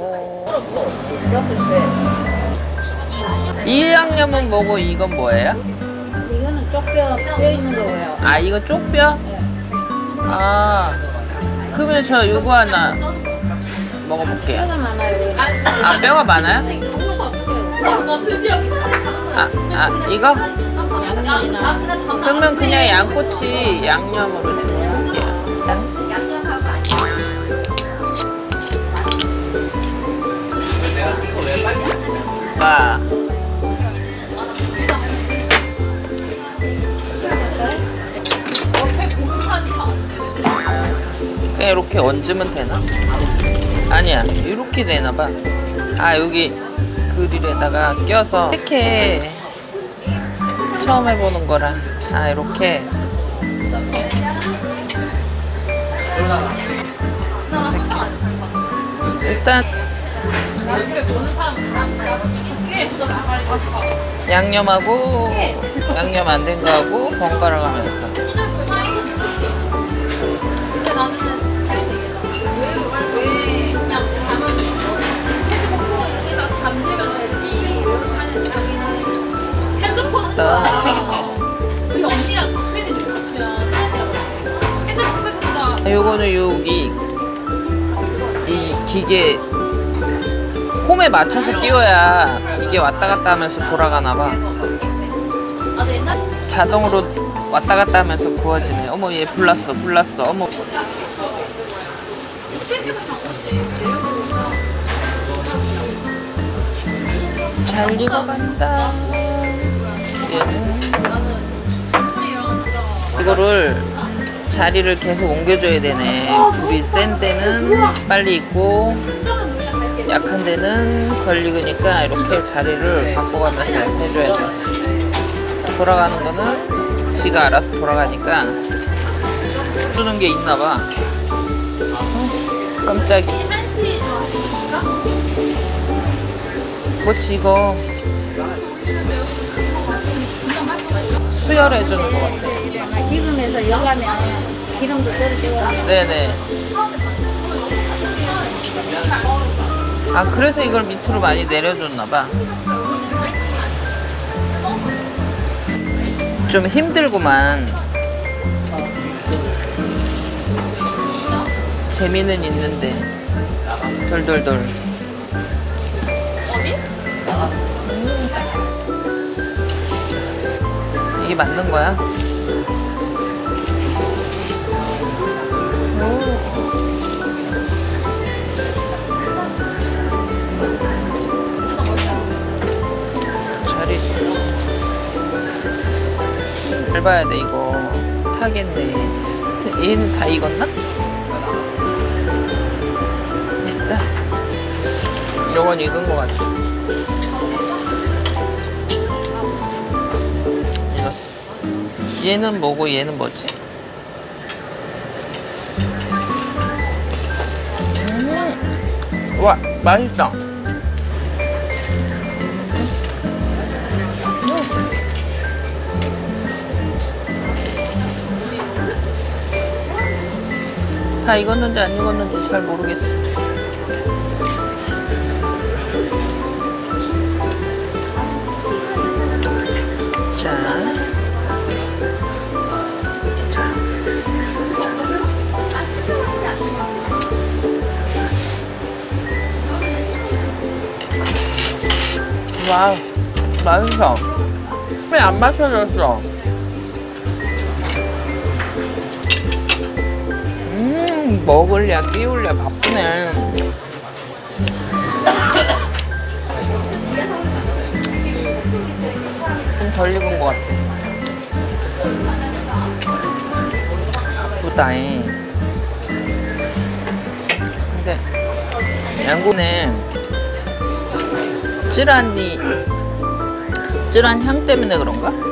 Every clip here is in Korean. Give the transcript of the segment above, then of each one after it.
오. 이 양념은 뭐고 이건 뭐예요? 이거는 쪽뼈 뼈 있는 거예요. 아 이거 쪽뼈? 아 그러면 저 요거 하나 먹어볼게요. 뼈가 많아요. 여기는. 아 뼈가 많아요? 아, 아 이거? 그러면 그냥 양꼬치 양념으로 주문 와. 그냥 이렇게 얹으면 되나? 아니야 이렇게 되나봐 아 여기 그릴에다가 껴서 이렇게 처음 해보는 거라 아 이렇게 이렇게 일단 양념하고 양념 안 된 거하고 번갈아 가면서. 끄고다 요거는 여기 이 기계 홈에 맞춰서 끼워야 이게 왔다 갔다 하면서 돌아가나 봐. 자동으로 왔다 갔다 하면서 구워지네. 어머 얘 불났어 불났어. 어머 잘 익어간다. 얘는 이거를 자리를 계속 옮겨줘야 되네. 불이 센 데는 빨리 익고 약한 데는 덜 익으니까 이렇게 자리를 바꿔가면서 해줘야 돼. 돌아가는 거는 지가 알아서 돌아가니까 주는 게 있나 봐. 어, 좋아하시니까 뭐지 이거 수혈해주는 것 같아. 막 익으면서 열라면 기름도 떨어지고 네네. 아 그래서 이걸 밑으로 많이 내려줬나 봐. 좀 힘들구만. 재미는 있는데 돌돌돌. 이게 맞는 거야? 잘 봐야 돼 이거 타겠네 얘는 다 익었나? 일단 요건 익은 것 같아 익었어 얘는 뭐고 얘는 뭐지? 음. 와 맛있다 다 익었는지 안 익었는지 잘 모르겠어. 자. 자. 와우, 맛있어. 왜안 마셔졌어? 먹을랴, 끼울랴, 바쁘네. 좀 덜 익은 것 같아. 바쁘다잉. 근데, 양고네 쯔란이, 쯔란 향 때문에 그런가?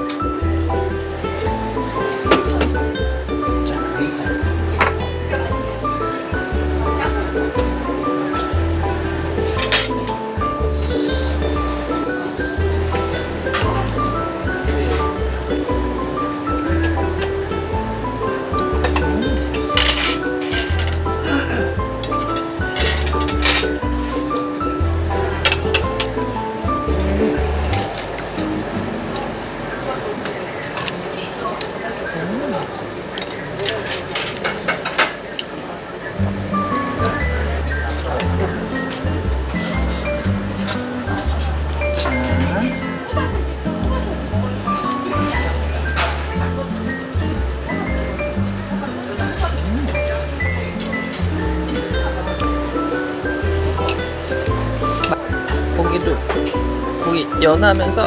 고기 연하면서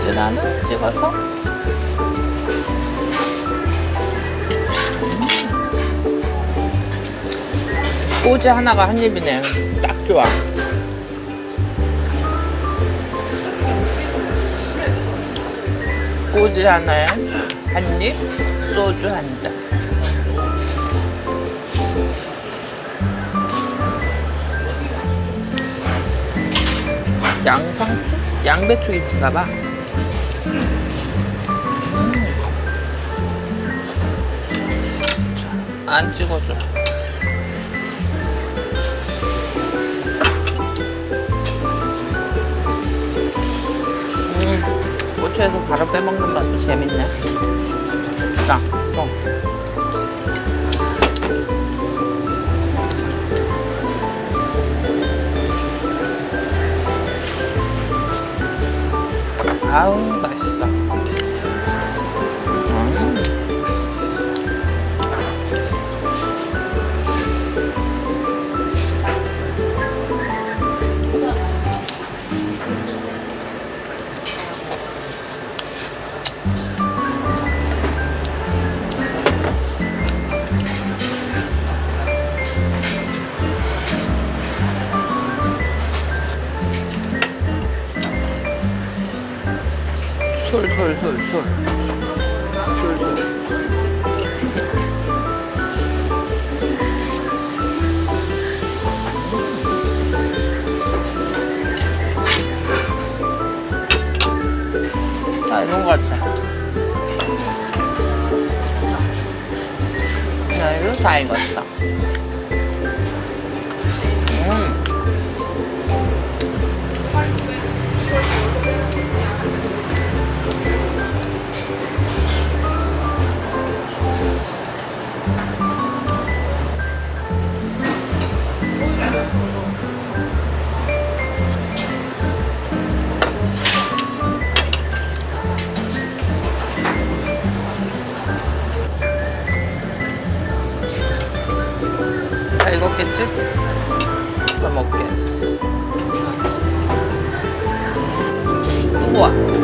쯔라는 찍어서 꼬지 하나가 한 입이네. 딱 좋아. 꼬지 하나에 한 입, 소주 한 잔. 양상추? 양배추 김치인가 봐. 자, 안 찍어줘. 음, 고추에서 바로 빼먹는 맛도 재밌네. 자, 또. 아우, 아, 이런 거 같아. 야, 이거 다 익었어. 음.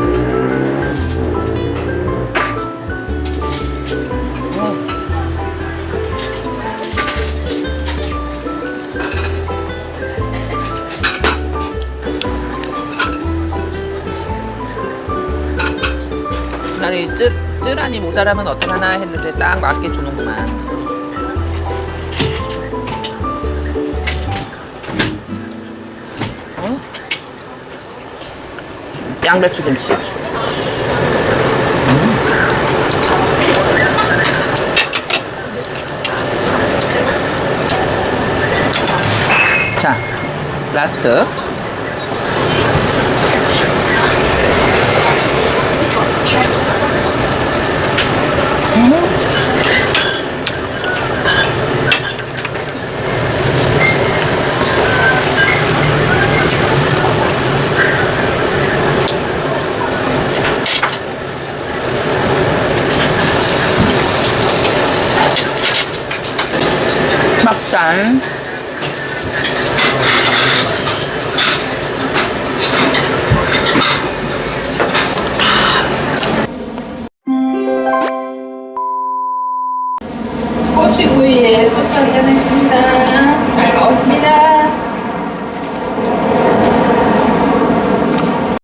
나는 이 쯔, 쯔란이 모자라면 어떡하나 했는데 딱 맞게 주는구만. 양배추 김치. 자, 라스트. 막